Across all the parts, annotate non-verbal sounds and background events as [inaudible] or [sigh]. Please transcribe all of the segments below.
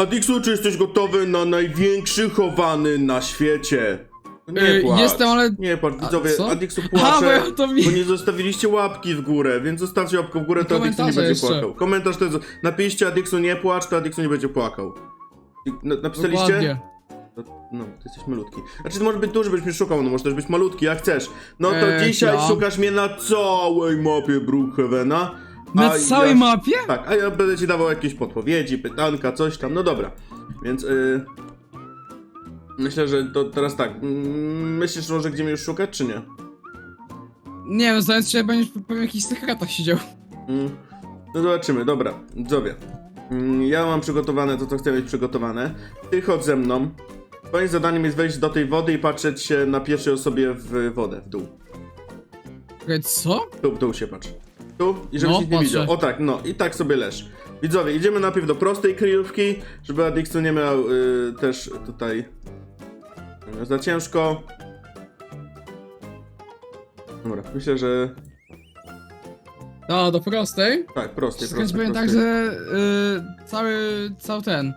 Adixu, czy jesteś gotowy na największy chowany na świecie? Nie Y, płacz. jestem, ale- Nie płacz, A, widzowie, co? Adixu [laughs] A, bo płacze, ja to mi- bo nie zostawiliście łapki w górę, więc zostawcie łapkę w górę, to Adixu nie Komentarze będzie jeszcze. płakał. Komentarz to jest, napiszcie Adixu nie płacz, to Adixu nie będzie płakał. Na, napisaliście? Dokładnie. To, no, ty jesteś malutki. Znaczy, to może być duży, byś mnie szukał, no może też być malutki, jak chcesz. No to Eee, dzisiaj ja. szukasz mnie na całej mapie Brookhavena. Na a całej ja... mapie? Tak, a ja będę ci dawał jakieś podpowiedzi, pytanka, coś tam, no dobra. Więc yy, myślę, że to teraz tak. Mm, myślisz może gdzie mnie już szukać, czy nie? Nie wiem, zając się, będziesz po po jakichś sekretach siedział. Mm, no zobaczymy, dobra, widzowie. Mm, ja mam przygotowane to, co chcę mieć przygotowane. Ty chodź ze mną. Twoim zadaniem jest wejść do tej wody i patrzeć się na pierwszej osobie w wodę, w dół. Czekaj, co? Tu, w dół się patrz. Tu i żebyś No, nic nie patrzę. widział. O tak, no i tak sobie leż. Widzowie, idziemy najpierw do prostej kryjówki, żeby Adixu nie miał y, też tutaj y, za ciężko. Dobra, myślę, że No, do prostej. tak, prostej, Wszystko prostej, powiem tak, prostej. że y, cały, cały ten.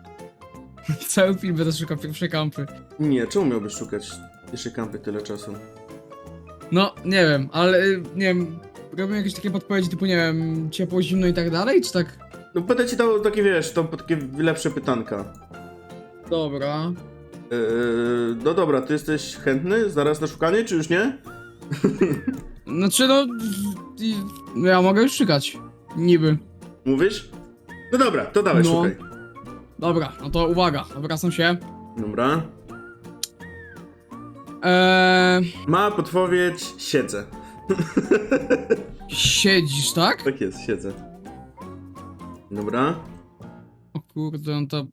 [laughs] Cały film będę szukał pierwszej kampy. Nie, czemu miałbyś szukać jeszcze kampy tyle czasu? No, nie wiem, ale y, nie wiem. Robią jakieś takie podpowiedzi typu, nie wiem, ciepło, zimno i tak dalej, czy tak? No będę ci dał takie, wiesz, to takie lepsze pytanka. Dobra. Yy, no dobra, ty jesteś chętny zaraz na szukanie, czy już nie? [laughs] Znaczy, no. i- no ja mogę już szukać. Niby. Mówisz? No dobra, to dawaj, No. szukaj. Dobra, no to uwaga, obracam się. Dobra. Eee, Ma podpowiedź, siedzę. Siedzisz, tak? Tak jest, siedzę. Dobra. O kurde, no to.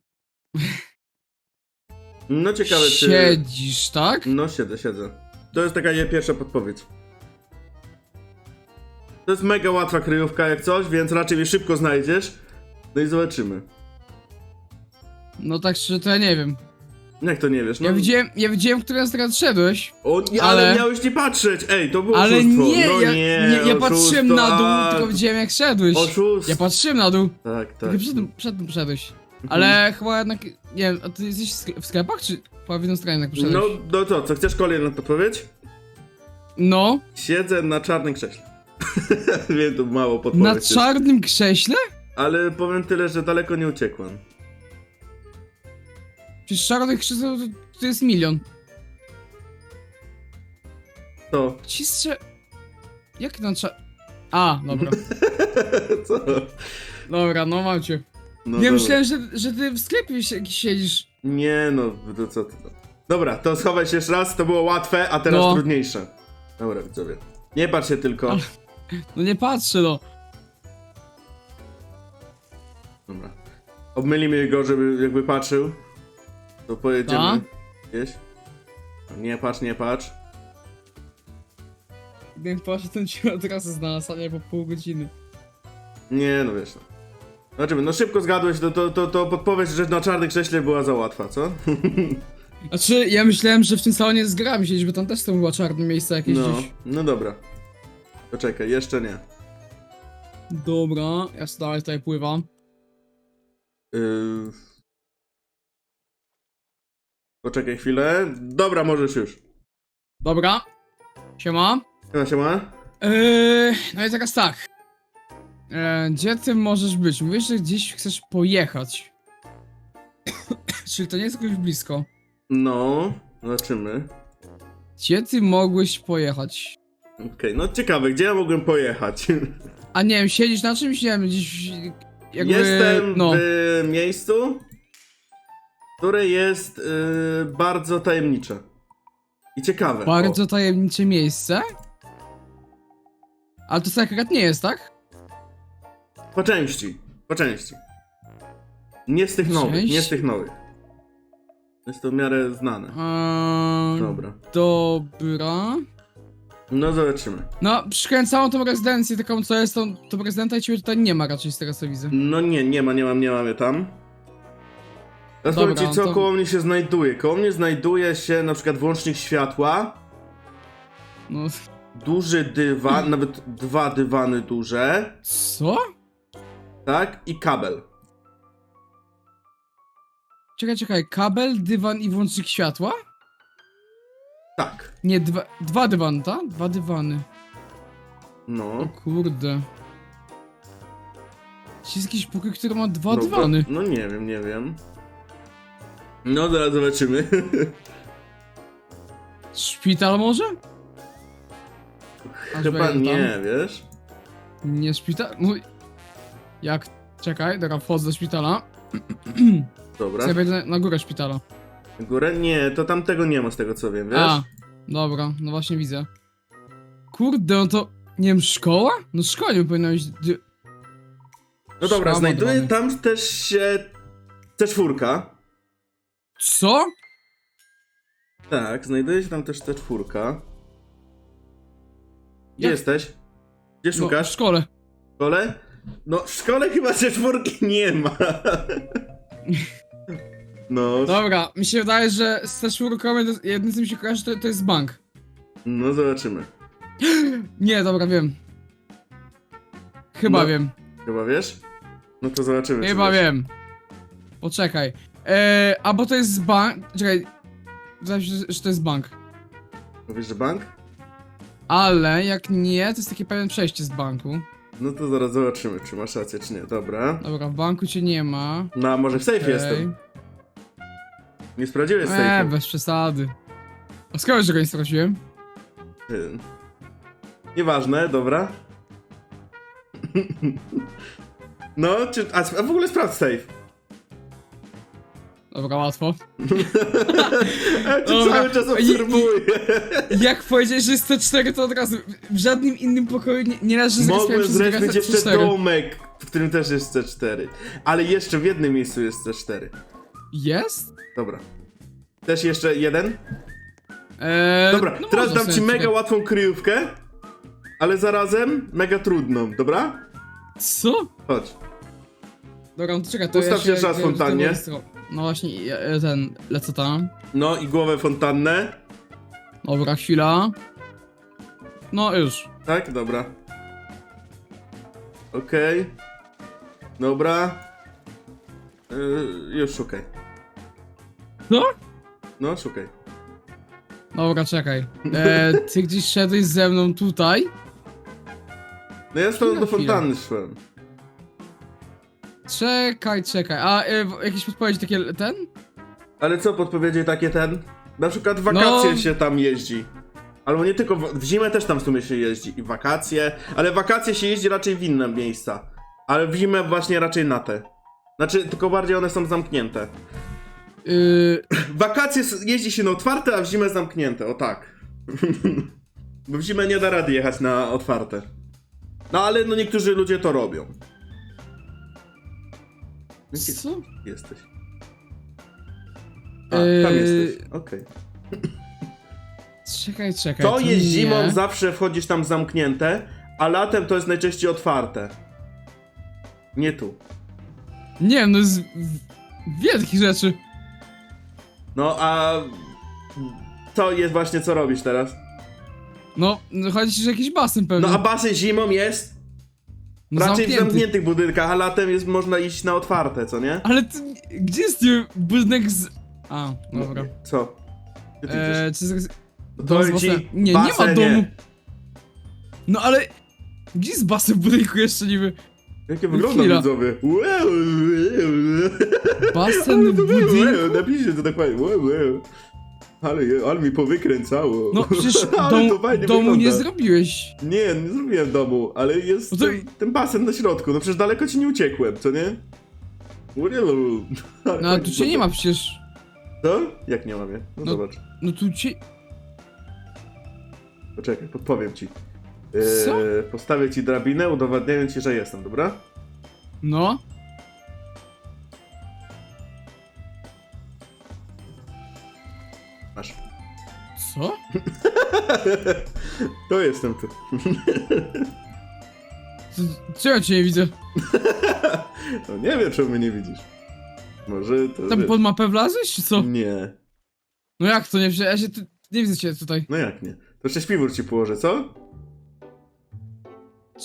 No ciekawe, czy... Siedzisz, tak? No siedzę, siedzę. To jest taka nie pierwsza podpowiedź. To jest mega łatwa kryjówka jak coś, więc raczej mnie szybko znajdziesz. No i zobaczymy. No tak szczerze, to ja nie wiem. Jak to nie wiesz? No, Ja widziałem, ja widziałem, którą stronę szedłeś. O, nie, ale... ale- miałeś nie patrzeć! Ej, to było Ale oszustwo. nie, no ja, nie, nie, ja patrzyłem na dół, a, tylko widziałem jak szedłeś. Oszust. Ja patrzyłem na dół, Tak, tak. tylko przed tym, przed tym poszedłeś. Ale chyba jednak, nie wiem, a ty jesteś w skle- w sklepach, czy po jedną stronę jednak poszedłeś? No, no to, co, chcesz kolejną podpowiedź? No, Siedzę na czarnym krześle. [laughs] Wiem, to mało podpowiedź na czarnym krześle? Ale powiem tyle, że daleko nie uciekłem. Przecież czarnych krzeseł to, to jest milion. To. Ci strze... Jak na cza... A, dobra. [laughs] Co? Dobra, no mam cię. No ja dobra. myślałem, że, że ty w sklepie się- jakiś siedzisz. Nie no, to co ty. Dobra, to schowaj się jeszcze raz, to było łatwe, a teraz No. trudniejsze. Dobra, widzowie. Nie patrz się tylko. Ale- No nie patrzę, no. Dobra. Obmylimy go, żeby jakby patrzył. To pojedziemy. A? Gdzieś. Nie patrz, nie patrz. Gdybym poszedł ci od razu znalazł, a nie po pół godziny. Nie no wiesz. No. Zobaczymy, no szybko zgadłeś, to, to, to, to podpowiedź, że na czarnym krześle była za łatwa, co? [laughs] Znaczy, ja myślałem, że w tym salonie z grami siedzisz, bo tam też są była czarne miejsca jakieś No, gdzieś. no dobra. Poczekaj, jeszcze nie. Dobra, ja sobie dalej tutaj pływam. Yy... Poczekaj chwilę. Dobra, możesz już. Dobra. Siema. Siema, siema. Eee, no i teraz tak. Eee, gdzie ty możesz być? Mówisz, że gdzieś chcesz pojechać. [coughs] Czyli to nie jest jakoś blisko. No, zobaczymy. Gdzie ty mogłeś pojechać? Okej, no ciekawe, gdzie ja mogłem pojechać? [laughs] A nie wiem, siedzisz na czymś, nie wiem, gdzieś jakby... Jestem no. w miejscu, które jest yy, bardzo tajemnicze. I ciekawe. Bardzo tajemnicze miejsce? Ale to sekret nie jest, tak? Po części, po części. Nie z tych nowych, Część? nie z tych nowych. Jest to w miarę znane. Eee, Dobra. dobra. No zobaczymy. No, przykręcałam tą rezydencję taką, co jest tą, tą rezydenta i ciebie tutaj nie ma raczej z tego co widzę. No nie, nie ma, nie mam, nie mamy tam. Teraz powiem ci, co to- koło mnie się znajduje. Koło mnie znajduje się na przykład włącznik światła, No, duży dywan, nawet dwa dywany duże, co? tak? I kabel. Czekaj, czekaj, kabel, dywan i włącznik światła? Tak. Nie, dwa, dwa dywany, tak? Dwa dywany. O No. kurde. Czy jest jakiś pokój, który ma dwa no, dywany? No nie wiem, nie wiem. No zaraz zobaczymy. Szpital może? Aż Chyba wejdę tam. nie, wiesz? Nie szpital? No, jak? Czekaj, dobra, wchodzę do szpitala. Dobra. Wejdę na, na górę szpitala. Górę? Nie, to tamtego nie ma z tego co wiem, wiesz? A, dobra, no właśnie widzę. Kurde, no to, nie wiem, szkoła? No szkoła nie powinna być... No dobra, Szkoła dywany. tam też się C4. Co? Tak, znajduje się tam też C4. Gdzie Jak- jesteś? Gdzie No, w szukasz? szkole. W szkole? No, w szkole chyba C4 nie ma. [laughs] No, Dobra, mi się wydaje, że z te czwórkowy, jedyne co mi się kojarzy, to, to jest bank. no zobaczymy. [gasps] Nie, dobra, wiem. Chyba No, wiem. Chyba wiesz? No to zobaczymy. Chyba wiesz. wiem. Poczekaj. Eee, albo to jest bank. Czekaj. Wydaje mi się, że to jest bank. Mówisz, że bank? Ale jak nie, to jest takie pewne przejście z banku. No to zaraz zobaczymy, czy masz rację, czy nie. Dobra. Dobra, w banku cię nie ma. No, a może w safe Okej. jestem? Nie sprawdziłeś Eee, safe'u? bez przesady. A skoro że go nie sprawdziłem? Ty. Nieważne, dobra. [laughs] No, czy, a, sp- a w ogóle sprawdź safe. Dobra, łatwo. Ja cię Dobra. cały czas obserwuję. Jak powiedziałeś, że jest 104, to od razu w żadnym innym pokoju nie, nie należy Mogłem zrespić jeszcze 104. domek, w którym też jest C4. Ale jeszcze w jednym miejscu jest C4. Jest? Dobra. Też jeszcze jeden? Eee, Dobra, no teraz może dam ci sobie, mega czekaj. łatwą kryjówkę, ale zarazem mega trudną, dobra? Co? Chodź. Dobra, no to czekaj, to Ustaw się ja- fontannie. No właśnie, ja- ja ten, lecę tam. No i głowę fontannę. Dobra, chwila. No już. Tak, dobra. Okej. Dobra. Yy, już szukaj. Co? No, szukaj. Dobra, czekaj. [laughs] E, ty gdzieś szedłeś ze mną tutaj? No ja stąd Chwila, do fontanny szłem. Czekaj, czekaj. A w- jakieś podpowiedzi takie ten? Ale co podpowiedzi takie ten? Na przykład w wakacje No. się tam jeździ. Albo nie tylko, w, w zimę też tam w sumie się jeździ. I wakacje, ale wakacje się jeździ raczej w inne miejsca. Ale w zimę właśnie raczej na te. Znaczy, tylko bardziej one są zamknięte. W [clears throat] wakacje s- jeździ się na otwarte, a w zimę zamknięte, o tak. [laughs] Bo w zimę nie da rady jechać na otwarte. No ale no niektórzy ludzie to robią. Co? jesteś? A, tam Yy, jesteś, okej. Czekaj, czekaj. To jest nie. zimą, zawsze wchodzisz tam zamknięte, a latem to jest najczęściej otwarte. Nie tu. Nie wiem, no jest w- wiele takich rzeczy. No a... To jest właśnie co robisz teraz. No, no chodzi ci, że jakiś basen No pewnie. a basen zimą jest No, raczej w zamknięty. zamkniętych budynkach, a latem jest można iść na otwarte, co nie? Ale ty, gdzie jest nie, budynek z... A, dobra. Co? Gdzie ty Eee, czy z... No dom z powiem ci, basen- Nie, nie ma basenie. domu. No ale... Gdzie jest basen w budynku jeszcze niby? Jakie No wygląda chwila. widzowie? Wow, Basen w budynku? Napiszcie to dokładnie. Wow, wow. Ale, ale mi powykręcało. No przecież [laughs] Ale dom, domu wygląda. nie zrobiłeś. Nie, nie zrobiłem domu, ale jest No to- ten, ten basen na środku. No przecież daleko ci nie uciekłem, co nie? Urielu. [laughs] No ale fajnie tu cię nie ma przecież. Co? Jak nie mam je? No, No. zobacz. No tu cię... Poczekaj, podpowiem ci. Co? Eee, postawię ci drabinę, udowadniając ci, że jestem, dobra? No. To jestem tu. Co, co ja cię nie widzę? No nie wiem, czemu mnie nie widzisz. Może to... Tam wiesz. pod mapę wlazłeś, czy co? Nie. No jak to nie widzę? Ja się tu, nie widzę cię tutaj. No jak nie? To jeszcze śpiwór ci położę, co?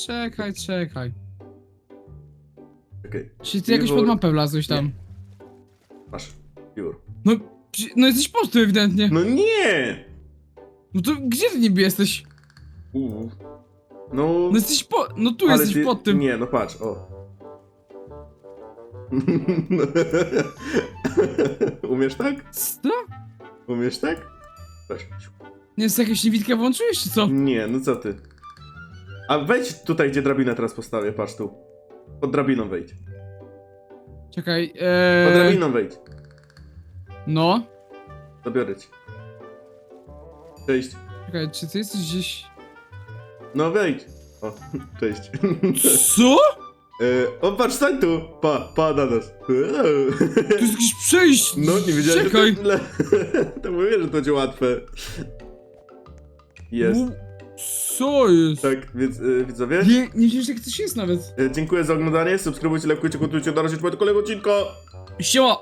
Czekaj, czekaj. Okej, Czy ty jakoś pod mapę wlazłeś tam? masz. Piór. No, no jesteś tym ewidentnie. No nie! No to gdzie ty niby jesteś? Uuu. No... No jesteś po... No tu ale jesteś ty- pod tym. Nie, no patrz, o. [laughs] Umiesz tak? Co? Umiesz tak? Weź. Nie jest jakieś niewidkę włączyłeś, czy co? Nie, no co ty? A wejdź tutaj, gdzie drabinę teraz postawię, patrz tu. Pod drabiną wejdź. Czekaj, Pod eee... drabiną wejdź. No. Zabiorę ci. Cześć. Czekaj, czy ty jesteś gdzieś... No wejdź. O, [laughs] cześć. [laughs] Co? E, o, patrz, stań tu! Pa, pa na nas. [laughs] Tu jest jakieś przejście! No, nie wiedziałem, Czekaj! że to, le- to mówię, że to będzie łatwe. Jest. Co jest? Tak, więc y, widzowie, Nie, nie że jak coś jest nawet. y, dziękuję za oglądanie, subskrybujcie, lajkujcie, komentujcie, na razie, czwartego kolejnego odcinka! Siema!